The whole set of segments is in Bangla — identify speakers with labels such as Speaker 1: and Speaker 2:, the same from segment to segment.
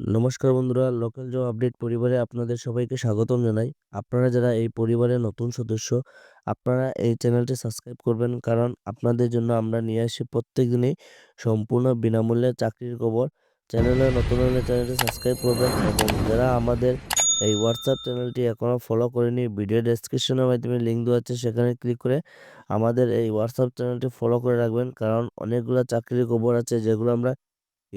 Speaker 1: নমস্কার বন্ধুরা লোকাল জব আপডেট পরিবারে আপনাদের সবাইকে স্বাগতম জানাই। আপনারা যারা এই পরিবারের নতুন সদস্য, আপনারা এই চ্যানেলটি সাবস্ক্রাইব করবেন কারণ আপনাদের জন্য আমরা নিয়ে আসি প্রত্যেক দিনই সম্পূর্ণ বিনামূল্যে চাকরির খবর। চ্যানেলে নতুন হলে চ্যানেলটি সাবস্ক্রাইব করবেন এবং যারা আমাদের এই হোয়াটসঅ্যাপ চ্যানেলটি এখনও ফলো করেনি ভিডিও ডেসক্রিপশনের মাধ্যমে লিঙ্ক দেওয়া আছে, সেখানে ক্লিক করে আমাদের এই হোয়াটসঅ্যাপ চ্যানেলটি ফলো করে রাখবেন কারণ অনেকগুলো চাকরির খবর আছে যেগুলো আমরা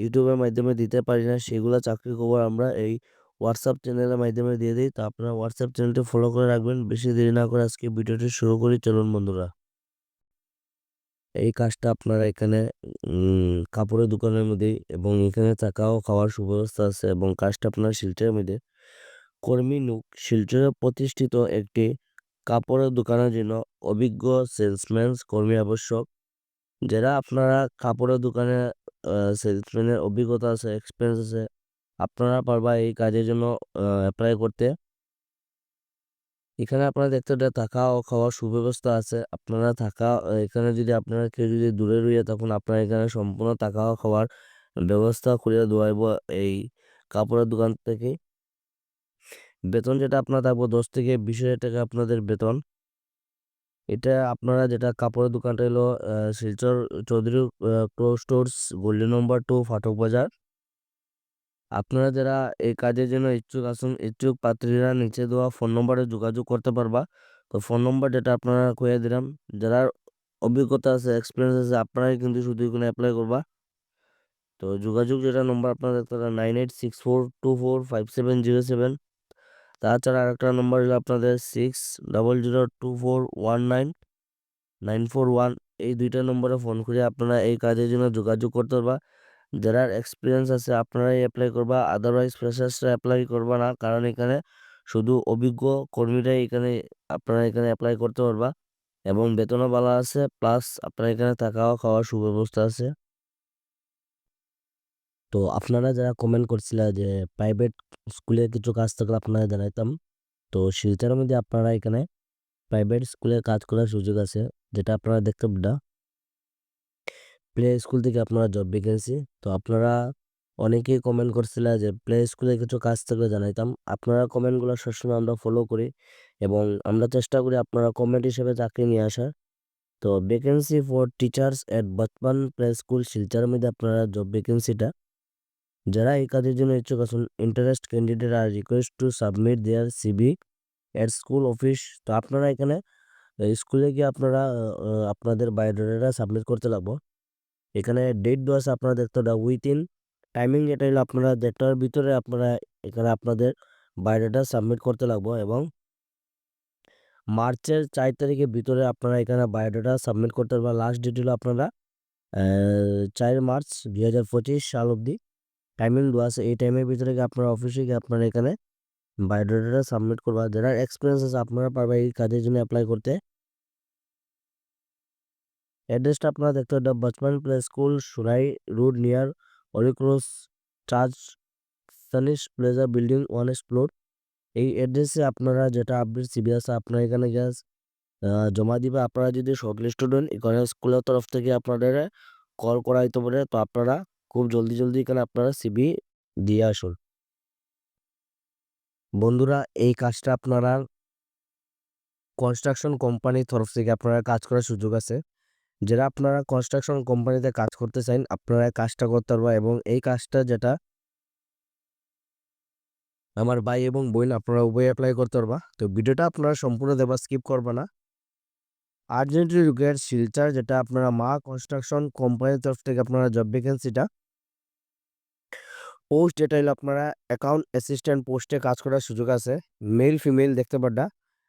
Speaker 1: ইউটিউবের মাধ্যমে দিতে পারি না, সেগুলো চাকরির খবর আমরা এই হোয়াটসঅ্যাপ চ্যানেলের মাধ্যমে দিয়ে দিই। তো আপনারা হোয়াটসঅ্যাপ চ্যানেলটি ফলো করে রাখবেন, বেশি দেরি না করে আজকে ভিডিওটি শুরু করি। চলুন বন্ধুরা। এই কাজটা আপনারা এখানে কাপড়ের দোকানের মধ্যে এবং এখানে থাকা ও খাওয়ার সুব্যবস্থা আছে এবং কাজটা আপনার শিলচরের মধ্যে। কর্মী নুক শিলচরে প্রতিষ্ঠিত একটি কাপড়ের দোকানের জন্য অভিজ্ঞ সেলসম্যান, কর্মী আবশ্যক। যারা আপনারা কাপড়ের দোকানে সেলসম্যানের অভিজ্ঞতা আছে এক্সপিরিয়েন্স আছে, আপনারা পারবা এই কাজের জন্য অ্যাপ্লাই করতে। এখানে আপনারা দেখতে থাকা ও খাওয়ার সুব্যবস্থা আছে, আপনারা থাকা, এখানে যদি আপনারা কেউ যদি দূরে রইয়া তখন আপনারা এখানে সম্পূর্ণ থাকা ও খাওয়ার ব্যবস্থা করে দেওয়াইব এই কাপড়ের দোকান থেকে। বেতন যেটা আপনার থাকব দশ থেকে বিশ হাজার টাকা আপনাদের বেতন। এটা আপনারা যেটা কাপড়ের দোকানটা হলো Silchar Chowdhury cloth stores golden number two Fatak Bazar. আপনারা যারা এই কাজের জন্য ইচ্ছুক আসুন, ইচ্ছুক পাত্রীরা নিচে দেওয়া ফোন নম্বরে যোগাযোগ করতে পারবা। তো ফোন নম্বর যেটা আপনারা কয়ে দিলাম। যারা অভিজ্ঞতা আছে এক্সপিরিয়েন্স আছে, আপনারাই কিন্তু শুধু এখানে অ্যাপ্লাই করবা। তো যোগাযোগ যেটা নম্বর আপনারা দেখতে nine eight six four two four five seven zero seven তাছাড়া আরেকটা নম্বর হলো আপনাদের six double zero two four one nine nine four one এই দুইটা নম্বরে ফোন করে আপনারা এই কাজের জন্য যোগাযোগ করতে পারবা। যারা এক্সপিরিয়েন্স আছে আপনারাই অ্যাপ্লাই করবা আদারওয়াইজ ফ্রেশার্সরা অ্যাপ্লাই করবা না। কারণ এখানে শুধু অভিজ্ঞ কর্মীরাই এখানে, আপনারা এখানে অ্যাপ্লাই করতে পারবা। এবং বেতনও ভালো আছে প্লাস আপনার এখানে থাকা খাওয়ার সুব্যবস্থা আছে। তো আপনারা যারা কমেন্ট করছিলেন যে প্রাইভেট স্কুলের কিছু কাজ থাকলে আপনারা জানাইতাম। তো শিলচরের মধ্যে আপনারা এখানে প্রাইভেট স্কুলে কাজ করার সুযোগ আছে, যেটা আপনারা দেখতে পাবেন প্লে স্কুল থেকে আপনারা জব ভ্যাকেন্সি তো আপনারা অনেকেই কমেন্ট করছিলেন যে প্লে স্কুলে কিছু কাজ থাকলে জানাইতাম। আপনারা কমেন্টগুলো সবসময় আমরা ফলো করি এবং আমরা চেষ্টা করি আপনারা কমেন্ট হিসেবে চাকরি নিয়ে আসার। তো vacancy for teachers at Bartaman play school Silchar মধ্যে আপনারা জব ভ্যাকেন্সিটা যারা এই কাজের জন্য ইচ্ছুক আছেন interest candidate R request to submit their CV at school office তো আপনারা এখানে স্কুলে গিয়ে আপনারা আপনাদের বায়োডাটা সাবমিট করতে লাগবো। এখানে ডেট দেওয়া আছে আপনারা দেখতে হবে উইথিন টাইমিং যেটা হলো আপনারা দেড়টার ভিতরে আপনারা এখানে আপনাদের বায়োডাটা সাবমিট করতে লাগবো এবং মার্চের চার তারিখের ভিতরে আপনারা এখানে বায়োডাটা সাবমিট করতে পারবেন। লাস্ট ডেট হলো আপনারা চার মার্চ দুই হাজার পঁচিশ সাল অবধি। টাইমিং দেওয়া আছে এই টাইমের ভিতরে আপনারা অফিসে গিয়ে আপনারা এখানে বায়োডাটাটা সাবমিট করবা যারা এক্সপিরিয়েন্স আছে আপনারা পারবেন এই কাজের জন্য অ্যাপ্লাই করতে। অ্যাড্রেসটা আপনারা দেখতে পাবেন বাচমান প্লে স্কুল সুরাই রোড নিয়ার অরিক্রস চার্চ সানিশ প্লেজার বিল্ডিং ওয়ান ফ্লোর এই অ্যাড্রেসে আপনারা যেটা আপডেট সিবি আছে আপনারা এখানে গ্যাস জমা দিবে। আপনারা যদি শর্ট স্টুডেন্ট এখানে স্কুলের তরফ থেকে আপনাদের কল করা হইতে পারে। তো আপনারা খুব জলদি জলদি এখানে আপনারা সিবি দিয়ে আসুন। বন্ধুরা, এই কাজটা আপনারা কনস্ট্রাকশন কোম্পানির তরফ থেকে আপনারা কাজ করার সুযোগ আছে। যারা আপনারা কনস্ট্রাকশন কোম্পানিতে কাজ করতে চান, আপনারা কাজটা করতে পারবা এবং এই কাজটা যেটা আমার ভাই এবং বোন, আপনারা উভয় অ্যাপ্লাই করতে পারবা। তো ভিডিওটা আপনারা সম্পূর্ণ দেবা স্কিপ করবা না। আর্জেন্টলি রিকোয়ার শিলচার যেটা আপনারা মা কনস্ট্রাকশন কোম্পানির তরফ থেকে আপনারা জব ভ্যাকেন্সিটা পোস্ট হলো আপনারা অ্যাকাউন্ট অ্যাসিস্ট্যান্ট পোস্টে কাজ করার সুযোগ আছে। মেল ফিমেল দেখতে পারবা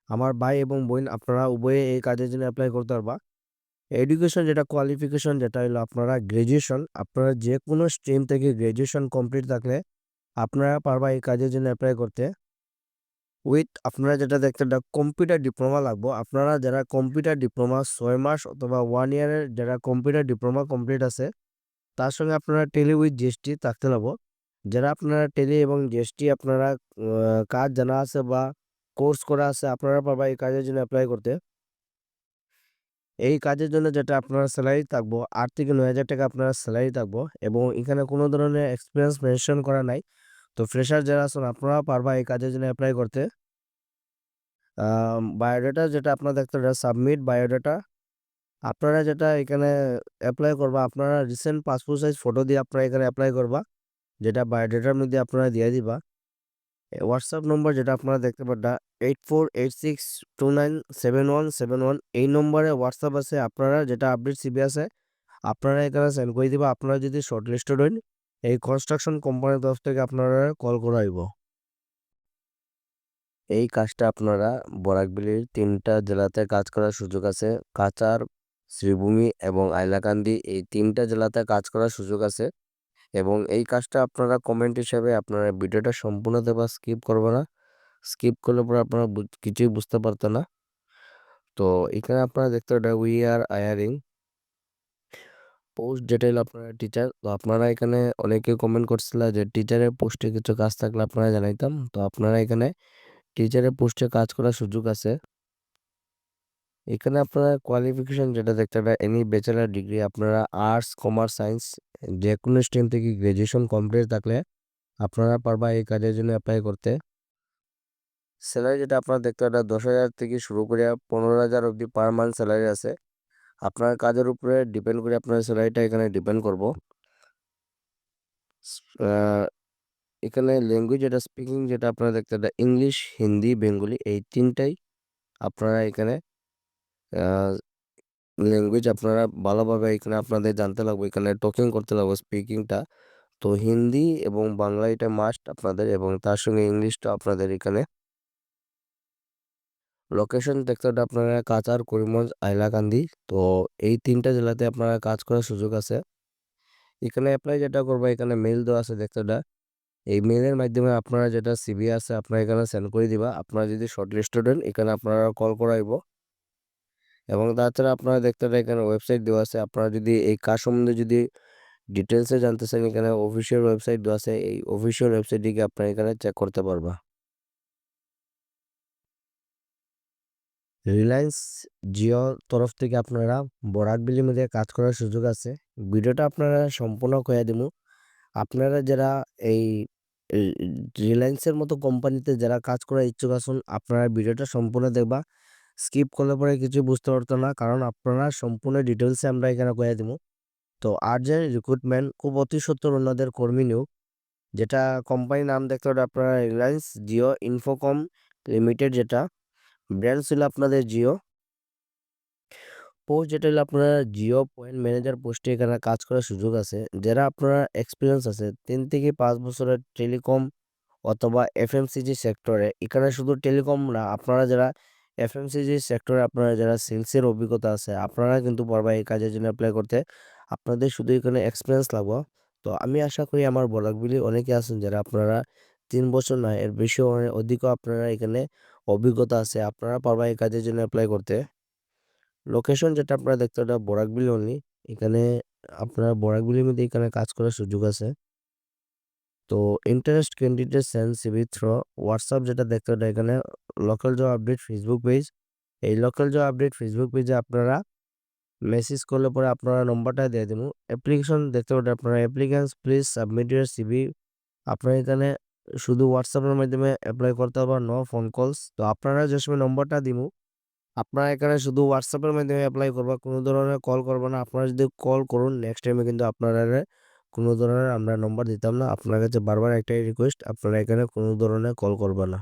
Speaker 1: আমার ভাই এবং বোন, আপনারা উভয়ে এই কাজের জন্য অ্যাপ্লাই করতে পারবা। এডুকেশন যেটা কোয়ালিফিকেশন যেটা হলো আপনারা গ্র্যাজুয়েশন আপনারা যে কোনো স্ট্রিম থেকে গ্র্যাজুয়েশন কমপ্লিট থাকলে আপনারা পারবা এই কাজের জন্য অ্যাপ্লাই করতে। উইথ আপনারা যেটা দেখতে কম্পিউটার ডিপ্লোমা লাগবো। আপনারা যারা কম্পিউটার ডিপ্লোমা ছয় মাস অথবা ওয়ান ইয়ারের যারা কম্পিউটার ডিপ্লোমা কমপ্লিট আছে, তার সঙ্গে আপনারা টেলি উইথ জিএসটি থাকতে লাগবো। যারা আপনারা টেলি এবং জিএসটি আপনারা কাজ জানা আছে বা কোর্স করা আছে, আপনারা পারবা এই কাজের জন্য অ্যাপ্লাই করতে। এই কাজের জন্য যেটা আপনার স্যালারি থাকব, আট থেকে নয় হাজার টাকা আপনার স্যালারি থাকব এবং এখানে কোনো ধরনের এক্সপিরিয়েন্স মেনশন করা নাই। তো ফ্রেশার যারা আছেন আপনারা পারবা এই কাজের জন্য অ্যাপ্লাই করতে। বায়োডাটা যেটা আপনারা দেখতে সাবমিট বায়োডাটা আপনারা যেটা এখানে অ্যাপ্লাই করবা, আপনারা রিসেন্ট পাসপোর্ট সাইজ ফটো দিয়ে আপনারা এখানে অ্যাপ্লাই করবা। যেটা বায়োডাটার মধ্যে আপনারা দিয়ে দিবা। হোয়াটসঅ্যাপ নম্বর যেটা আপনারা দেখতে পারটা eight four eight six two nine seven one seven one এই নম্বরে হোয়াটসঅ্যাপ আছে, আপনারা যেটা আপডেট সিবি আছে আপনারা এখানে সেন্ড করে দিবা। আপনারা যদি শর্ট লিস্টেড হন, এই কনস্ট্রাকশন কোম্পানির তরফ থেকে আপনারা কল করাইব এই কাজটা আপনারা বরাকবিলির তিনটা জেলাতে কাজ করার সুযোগ আছে। কাচার, শ্রীভূমি এবং আইলাকান্দি এই তিনটা জেলাতে কাজ করার সুযোগ আছে। এবং এই কাজটা আপনারা কমেন্ট হিসেবে আপনারা ভিডিওটা সম্পূর্ণ দেবা স্কিপ করবে না। স্কিপ করলে পরে আপনারা কিছুই বুঝতে পারতো না। তো এখানে আপনারা দেখতে পারেন we are hiring post detail আপনারা টিচার তো আপনারা এখানে অনেকে কমেন্ট করছিল যে টিচারের পোস্টে কিছু কাজ থাকলে আপনারা জানাইতাম। তো আপনারা এখানে টিচারের পোস্টে কাজ করার সুযোগ আছে। এখানে আপনারা কোয়ালিফিকেশন যেটা দেখতে পাবেন এনি ব্যাচেলার ডিগ্রি আপনারা আর্টস কমার্স সায়েন্স যে কোনো স্ট্রিম থেকে গ্র্যাজুয়েশন কমপ্লিট থাকলে আপনারা পারবা এই কাজের জন্য অ্যাপ্লাই করতে। স্যালারি যেটা আপনারা দেখতে পাবেন, দশ হাজার থেকে শুরু করে পনেরো হাজার অবধি পার মান্থ স্যালারি আছে। আপনার কাজের উপরে ডিপেন্ড করে আপনার স্যালারিটা এখানে ডিপেন্ড করব। এখানে ল্যাঙ্গুয়েজ যেটা স্পিকিং যেটা আপনারা দেখতে পাবেন ইংলিশ হিন্দি বেঙ্গলি এই তিনটাই আপনারা এখানে ল্যাঙ্গুয়েজ আপনারা ভালোভাবে এখানে আপনাদের জানতে লাগবে, এখানে টকিং করতে লাগবে স্পিকিংটা তো হিন্দি এবং বাংলা এটা মাস্ট আপনাদের এবং তার সঙ্গে ইংলিশটা আপনাদের এখানে। লোকেশন দেখতে আপনারা কাচার করিমগঞ্জ আইলাকান্দি তো এই তিনটা জেলাতে আপনারা কাজ করার সুযোগ আছে। এখানে অ্যাপ্লাই যেটা করব, এখানে মেল দেওয়া আছে দেখতে এই মেলের মাধ্যমে আপনারা যেটা সিবি আছে, আপনারা এখানে সেন্ড করে দিবা। আপনারা যদি শর্ট লিস্টেড হন, এখানে আপনারা কল করাইব। এবং তাছাড়া আপনারা দেখতে পারেন এখানে ওয়েবসাইট দেওয়া আছে। আপনারা যদি এই কাজ সম্বন্ধে যদি ডিটেলসে জানতে চান, এখানে অফিসিয়াল ওয়েবসাইট দেওয়া আছে। এই অফিসিয়াল ওয়েবসাইটটিকে আপনারা এখানে চেক করতে পারবা। রিলায়েন্স জিও তরফ থেকে আপনারা বরাকবিলির মধ্যে কাজ করার সুযোগ আছে। ভিডিওটা আপনারা সম্পূর্ণ কয়ে দিব আপনারা যারা এই রিলায়েন্সের মতো কোম্পানিতে যারা কাজ করার ইচ্ছুক আছেন, আপনারা ভিডিওটা সম্পূর্ণ দেখবা। স্কিপ করলে পরে কিছু বুঝতে পারতো না। কারণ আপনারা সম্পূর্ণ ডিটেলসে আমরা এখানে কয়ে দিব তো আর্জেন্ট রিক্রুটমেন্ট খুব অতি সত্তর অন্যদের কর্মী নিয়োগ, যেটা কোম্পানির নাম দেখতে পারেন আপনারা রিলায়েন্স জিও ইনফোকম লিমিটেড যেটা। ব্র্যান্ড ছিল আপনাদের জিও পোস্ট যেটা হলো আপনারা জিও পয়েন্ট ম্যানেজার পোস্টে এখানে কাজ করার সুযোগ আছে। যারা আপনারা এক্সপিরিয়েন্স আছে, তিন থেকে পাঁচ বছরের টেলিকম অথবা এফএমসিজি সেক্টরে এখানে শুধু টেলিকম না, আপনারা যারা এফএমসিজি সেক্টরে আপনারা যারা সেলসের অভিজ্ঞতা আছে, আপনারা কিন্তু পারবা এই কাজের জন্য অ্যাপ্লাই করতে, আপনাদের শুধু এখানে এক্সপিরিয়েন্স লাগবো। তো আমি আশা করি আমার বলাকগুলি অনেকে আছেন যারা আপনারা তিন বছর নয় এর বেশি অধিকও আপনারা এখানে অভিজ্ঞতা আছে, আপনারা পারবা এই কাজের জন্য অ্যাপ্লাই করতে। লোকেশন যেটা আপনারা দেখতে ওটা বরাকবিল অনলি এখানে আপনারা বরাকবিলির মধ্যে এখানে কাজ করার সুযোগ আছে। তো interest candidate send CV through WhatsApp যেটা দেখতে ওটা এখানে local job update Facebook page এই লোকাল জব আপডেট ফেসবুক পেজে আপনারা মেসেজ করলে পরে আপনারা নম্বরটা দিয়ে দেবো অ্যাপ্লিকেশন দেখতে পারেন আপনারা applicants please submit your CV আপনারা এখানে শুধু হোয়াটসঅ্যাপের মাধ্যমে অ্যাপ্লাই করতে পারবেন নো ফোন কলস তো আপনারা যে সময় নম্বরটা দিব আপনারা এখানে শুধু হোয়াটসঅ্যাপের মাধ্যমে অ্যাপ্লাই করবা কোনো ধরনের কল করবে না। আপনারা যদি কল করুন নেক্সট টাইমে কিন্তু আপনারা কোনো ধরনের আমরা নম্বর দিতাম না। আপনার কাছে বারবার একটাই রিকোয়েস্ট আপনারা এখানে কোনো ধরনের কল করবে না।